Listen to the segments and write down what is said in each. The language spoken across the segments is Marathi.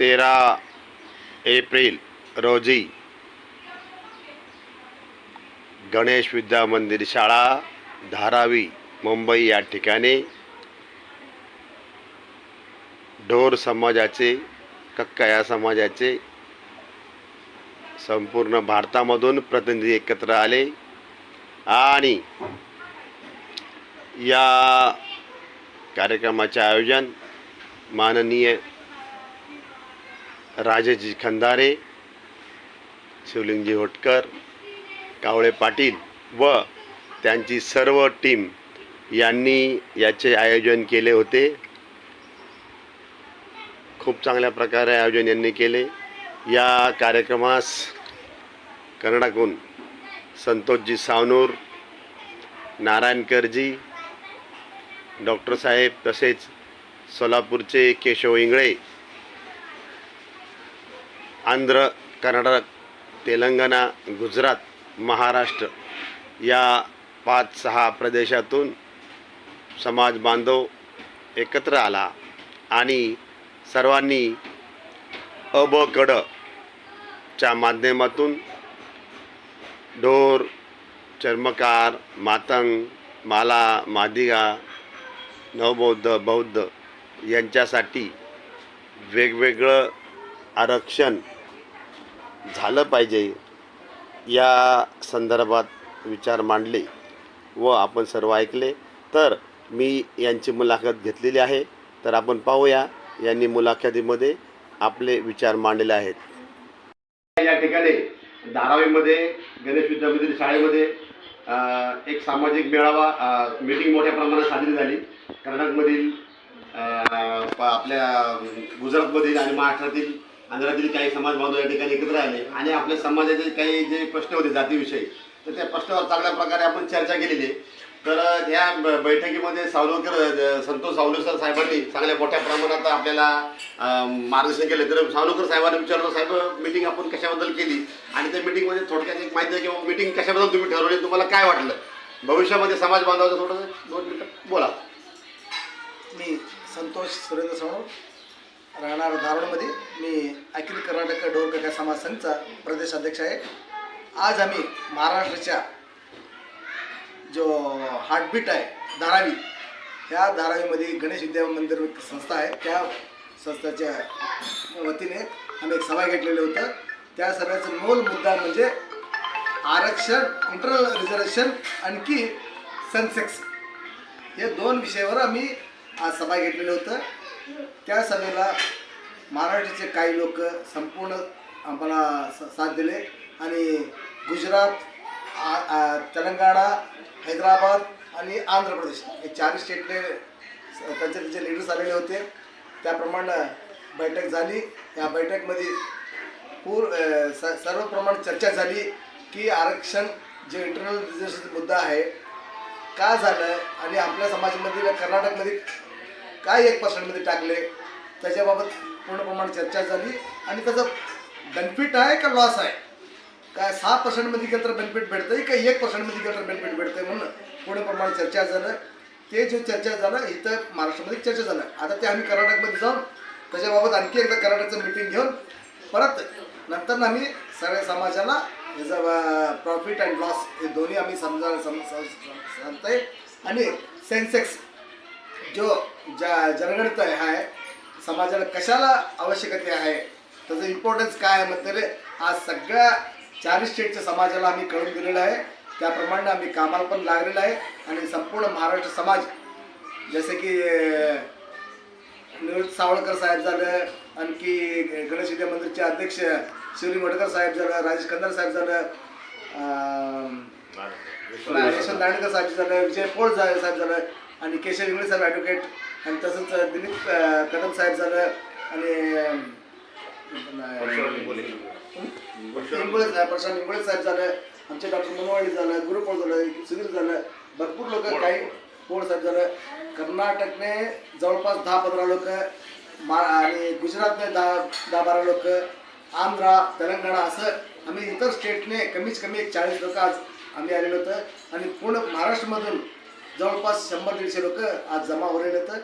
तेरा एप्रिल रोजी गणेश विद्या मंदिर शाळा धारावी मुंबई या ठिकाणी ढोर समाजाचे कक्का या समाजाचे संपूर्ण भारतामधून प्रतिनिधी एकत्र आले आणि या कार्यक्रमाचे आयोजन माननीय राजेजी खंदारे शिवलिंगजी होटकर कावळे पाटील व त्यांची सर्व टीम यांनी याचे आयोजन केले होते. खूप चांगल्या प्रकारे आयोजन यांनी केले. या कार्यक्रमास कर्नाटकहून संतोषजी सावनूर नारायणकरजी डॉक्टर साहेब तसेच सोलापूरचे केशव इंगळे आंध्र कर्नाटक तेलंगणा गुजरात महाराष्ट्र या पाच सहा प्रदेशातून समाज बांधव एकत्र आला आणि सर्वांनी अबकडच्या च्या माध्यमातून ढोर चर्मकार मातंग माला मादिगा नवबौद्ध बौद्ध यांच्यासाठी वेगवेगळं आरक्षण झालं पाहिजे या संदर्भात विचार मांडले व आपण सर्व ऐकले. तर मी यांची मुलाखत घेतलेली आहे. तर आपण पाहूया यांनी मुलाखतीमध्ये आपले विचार मांडलेले आहेत. या ठिकाणी धारावीमध्ये गणेश विद्यापीठ शाळेमध्ये एक सामाजिक मेळावा मीटिंग मोठ्या प्रमाणात साजरी झाली. कर्नाटकमधील आपल्या गुजरातमधील आणि महाराष्ट्रातील आंध्रातील काही समाज बांधव या ठिकाणी एकत्र आले आणि आपल्या समाजाचे काही जे प्रश्न होते जातीविषयी तर त्या प्रश्नावर चांगल्या प्रकारे आपण चर्चा केलेली तर या बैठकीमध्ये सावलकर संतोष सावलेकर साहेबांनी चांगल्या मोठ्या प्रमाणात आपल्याला मार्गदर्शन केले. तर सावलकर साहेबांनी विचारलं साहेब मीटिंग आपण कशाबद्दल केली? आणि त्या मिटिंगमध्ये थोडक्यात एक माहिती आहे मीटिंग हो, कशाबद्दल तुम्ही ठरवली तुम्हाला काय वाटलं? भविष्यामध्ये समाज बांधवाचं थोडंसं दोन मिनटं बोला. मी संतोष सुरेंद्र सावंत राहणार धारवाडमध्ये. मी अखिल कर्नाटक डोरकका समाज संघचा प्रदेश अध्यक्ष आहे. आज आम्ही महाराष्ट्राच्या जो हार्टबीट आहे धारावी ह्या धारावीमध्ये गणेश विद्या मंदिर एक संस्था आहे. त्या संस्थेच्या वतीने आम्ही एक सभा घेतलेलं होतं. त्या सभेचं मूल मुद्दा म्हणजे आरक्षण इंटरनल रिझर्वेशन आणखी सेन्सेक्स हे दोन विषयावर आम्ही आज सभा घेतलेलं होतं. त्या सभेला महाराष्ट्राचे काही लोक संपूर्ण आम्हाला स- साथ दिले. आणि गुजरात आ- तेलंगणा हैदराबाद आणि आंध्र प्रदेश हे चार स्टेटले त्यांचे त्यांचे लिडर्स आलेले होते. त्याप्रमाणे बैठक झाली. या बैठकमध्ये पूर स सर्व प्रमाण चर्चा झाली की आरक्षण जे इंटरनल रिझर्वेशनचा मुद्दा आहे का झालं? आणि आपल्या समाजामध्ये कर्नाटकमध्ये काय एक पर्सेंटमध्ये टाकले? त्याच्याबाबत पूर्ण प्रमाणात चर्चा झाली. आणि त्याचं बेनिफिट आहे का लॉस आहे? काय सहा पर्सेंटमध्ये गेलं तर बेनिफिट भेटतंय का एक पर्सेंटमध्ये गेलं तर बेनिफिट भेटतंय म्हणून पूर्ण प्रमाणात चर्चा झालं. ते जे चर्चा झालं इथं महाराष्ट्रामध्ये चर्चा झालं. आता ते आम्ही कर्नाटकमध्ये जाऊन त्याच्याबाबत आणखी एकदा कर्नाटकचं मिटिंग घेऊन परत नंतर आम्ही सगळ्या समाजाला याचा प्रॉफिट अँड लॉस हे दोन्ही आम्ही समजा सम सम- आणि सेन्सेक्स जो ज्या जनगणित आहे समाजाला कशाला आवश्यकता आहे त्याचं इम्पॉर्टन्स काय आहे म्हणते आज सगळ्या चारही स्टेटच्या समाजाला आम्ही कळून दिलेलं आहे. त्याप्रमाणे आम्ही कामाला पण लागलेलं आहे आणि संपूर्ण महाराष्ट्र समाज जसे की निवृत्त सावळकर साहेब झालं आणखी गणेश विद्या मंदिरचे अध्यक्ष शिवलिंग वडकर साहेब झालं राजेश कंदर साहेब झालं यशवंत नाणेकर साहेब झालं विजय पोळ साहेब झालं आणि केशव इंगळे साहेब ॲडव्होकेट आणि तसंच दिलीप कदम साहेब झालं आणि इंगळे. प्रशांत इंगळे साहेब झालं आमचे डॉक्टर मनोवाडी झालं गुरुपोळ झालं सुधीर झालं भरपूर लोक काही पोळ साहेब झालं. कर्नाटकने जवळपास दहा पंधरा लोक मा आणि गुजरातने दहा दहा बारा लोक आंध्रा तेलंगणा असं आम्ही इतर स्टेटने कमीत कमी एक चाळीस लोक आज आम्ही आलेलो होतं. आणि पूर्ण महाराष्ट्रामधून जवळपास शंभर दीडशे लोक आज जमा होलेले होतं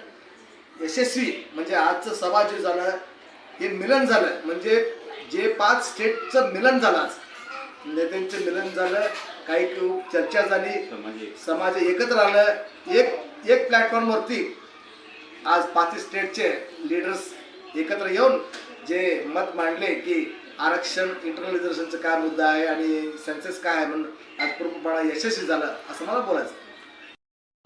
यशस्वी म्हणजे आजचं सभा जे झालं हे मिलन झालं. म्हणजे जे पाच स्टेटचं मिलन झालं आज. नेत्यांचं मिलन झालं काही खूप चर्चा झाली. समाज एकत्र आलं एक एक प्लॅटफॉर्मवरती आज पाच स्टेटचे लीडर्स एकत्र येऊन जे मत मांडले की आरक्षण इंटरनल रिझर्वेशनचा काय मुद्दा आहे आणि सेन्सेस काय आहे म्हणून आज पूर्णपणे यशस्वी झालं असं मला बोलायचं.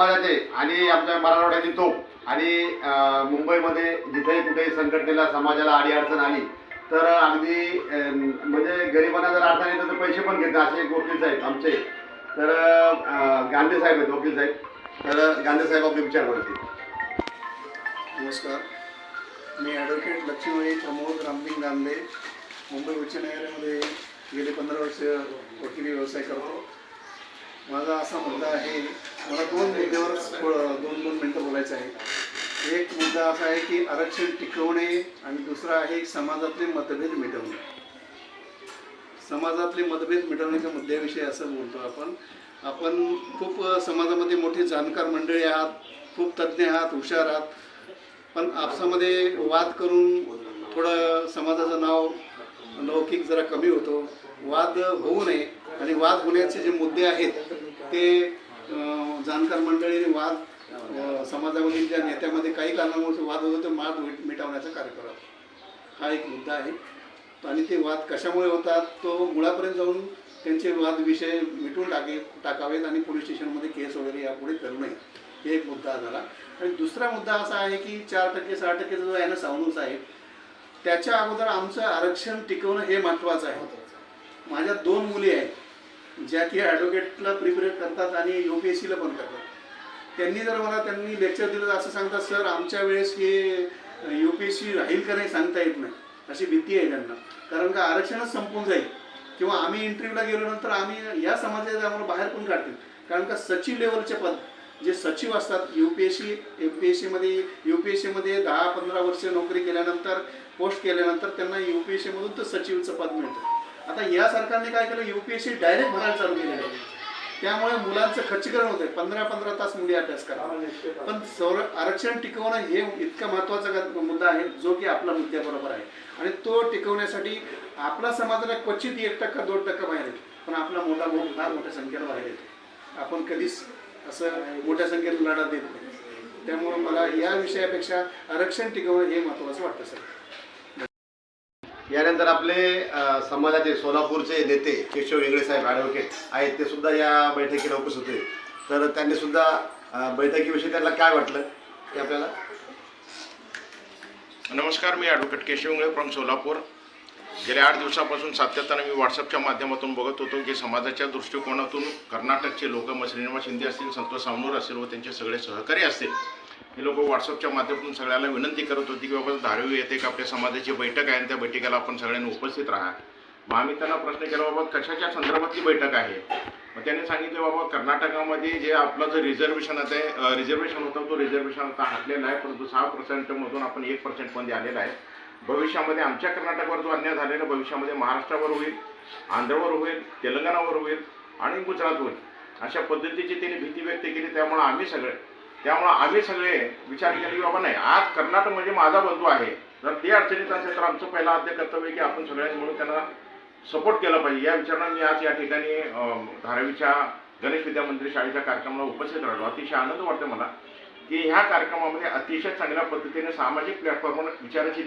आणि आपल्या मराठवाड्याची तोप आणि मुंबईमध्ये जिथेही कुठेही संघटनेला समाजाला अडीअडचण आली तर अगदी म्हणजे गरिबांना जर अडचण येतं तर पैसे पण घेतात. असे एक वकील साहेब आमचे. तर गांधी साहेब आहेत वकील साहेब. तर गांधी साहेब आपले विचार करतील नमस्कार. मी ॲडव्होकेट लक्ष्मीबाई प्रमोद रामलिंग गांधे. मुंबई उच्च न्यायालयामध्ये गेले पंधरा वर्ष वकिली व्यवसाय करतो. माझा असा मुद्दा आहे मला दोन मुद्द्यावर दोन दोन मिनटं बोलायचं आहे. एक मुद्दा असा आहे की आरक्षण टिकवणे आणि दुसरा आहे समाजातले मतभेद मिटवणे. समाजातले मतभेद मिटवण्याच्या मुद्द्याविषयी असं बोलतो आपण. आपण खूप समाजामध्ये मोठी जाणकार मंडळी आहात खूप तज्ज्ञ आहात हुशार आहात. पण आपसामध्ये वाद करून थोडं समाजाचं नाव लौकिक जरा कमी होतो. वाद होऊ नये. आणि वाद होण्याचे जे मुद्दे आहेत ते जाणकार मंडळीने वाद समाजामधील ज्या नेत्यामध्ये काही कारणामुळे वाद होतो ते वाद मिट- मिटवण्याचा कार्य करावा हा एक मुद्दा आहे. आणि ते वाद कशामुळे होतात तो मुळापर्यंत जाऊन त्यांचे वाद विषय मिटून टाके टाकावेत आणि पोलीस स्टेशनमध्ये केस वगैरे यापुढे करू नये. हे एक मुद्दा झाला. आणि दुसरा मुद्दा असा आहे की चार टक्के सहा टक्केचा जो आहे ना सावनूस आहे त्याच्या अगोदर आमचं आरक्षण टिकवणं हे महत्त्वाचं आहे. माझ्या दोन मुली आहेत. ज्या की ॲडव्होकेटला प्रिपेअर करतात आणि यू पी एस सीला पण करतात. त्यांनी जर मला त्यांनी लेक्चर दिलं असं सांगतात सर आमच्या वेळेस हे यू पी एस सी राहील का नाही सांगता येत नाही. अशी भीती आहे त्यांना. कारण का आरक्षणच संपून जाईल. किंवा आम्ही इंटरव्ह्यूला गेल्यानंतर आम्ही या समाजात आम्हाला बाहेर पण काढतील. कारण का सचिव लेवलचे पद जे सचिव असतात U P S C M P S सीमध्ये यू पी एस सीमध्ये दहा पंधरा वर्ष नोकरी केल्यानंतर पोस्ट केल्यानंतर त्यांना यू पी एस सीमधून तर सचिवचं पद मिळतं. आता या सरकारने काय केलं? U P S C direct भरायला चालू केलेलं आहे. त्यामुळे मुलांचं खच्चीकरण होतंय. पंधरा पंधरा तास मुली अभ्यास करा पण सौर आरक्षण टिकवणं हे इतका महत्त्वाचा ग- मुद्दा आहे जो की आपला मुद्द्याबरोबर आहे. आणि तो टिकवण्यासाठी आपला समाजाला क्वचित एक टक्का दोन टक्का बाहेर येतो. पण आपला मोठा भाऊ फार मोठ्या संख्येला बाहेर येतो. आपण कधीच असं मोठ्या संख्येत लढा देत नाही. त्यामुळे मला या विषयापेक्षा आरक्षण टिकवणं हे महत्त्वाचं वाटतं सर. यानंतर आपले समाजाचे सोलापूरचे नेते केशव वेगळे साहेब ॲडव्होकेट आहेत ते सुद्धा या बैठकीला उपस्थित होते. तर त्यांनी सुद्धा बैठकीविषयी त्यांना काय वाटलं? ते आपल्याला? नमस्कार मी ॲडव्होकेट केशव इंगळे फ्रॉम सोलापूर. गेल्या आठ दिवसापासून सातत्यानं मी व्हॉट्सअपच्या माध्यमातून बघत होतो की समाजाच्या दृष्टिकोनातून कर्नाटकचे लोक मग श्रीनिवास शिंदे असतील संतोष सावनूर असतील व त्यांचे सगळे सहकारी असतील हे लोक व्हॉट्सअपच्या माध्यमातून सगळ्याला विनंती करत होती की बाबा धारावी येते एक आपल्या समाजाची बैठक आहे आणि त्या बैठकीला आपण सगळ्यांनी उपस्थित राहा. मग आम्ही त्यांना प्रश्न केला बाबा कशाच्या संदर्भातली बैठक आहे? मग त्यांनी सांगितलं बाबा कर्नाटकामध्ये जे आपलं जे रिझर्वेशन आहे रिझर्वेशन होतं तो रिझर्वेशन आता हटलेला आहे परंतु सहा पर्सेंटमधून आपण एक पर्सेंटमध्ये आलेला आहे. भविष्यामध्ये आमच्या कर्नाटकवर जो अन्याय झालेला भविष्यामध्ये महाराष्ट्रावर होईल आंध्रवर होईल तेलंगणावर होईल आणि गुजरात होईल. अशा पद्धतीची त्यांनी भीती व्यक्त केली. त्यामुळे आम्ही सगळे त्यामुळं आम्ही सगळे विचार केले की बाबा नाही आज कर्नाटक म्हणजे माझा बंधू आहे. जर ते अडचणीत असेल तर आमचं पहिलं आद्य कर्तव्य आहे की आपण सगळ्यांनी मिळून त्यांना सपोर्ट केला पाहिजे. या विचारानं मी आज या ठिकाणी धारावीच्या गणेश विद्या मंदिर शाळेच्या कार्यक्रमाला उपस्थित राहिलो. अतिशय आनंद वाटतो मला की ह्या कार्यक्रमामध्ये अतिशय चांगल्या पद्धतीने सामाजिक प्लॅटफॉर्मवर विचाराची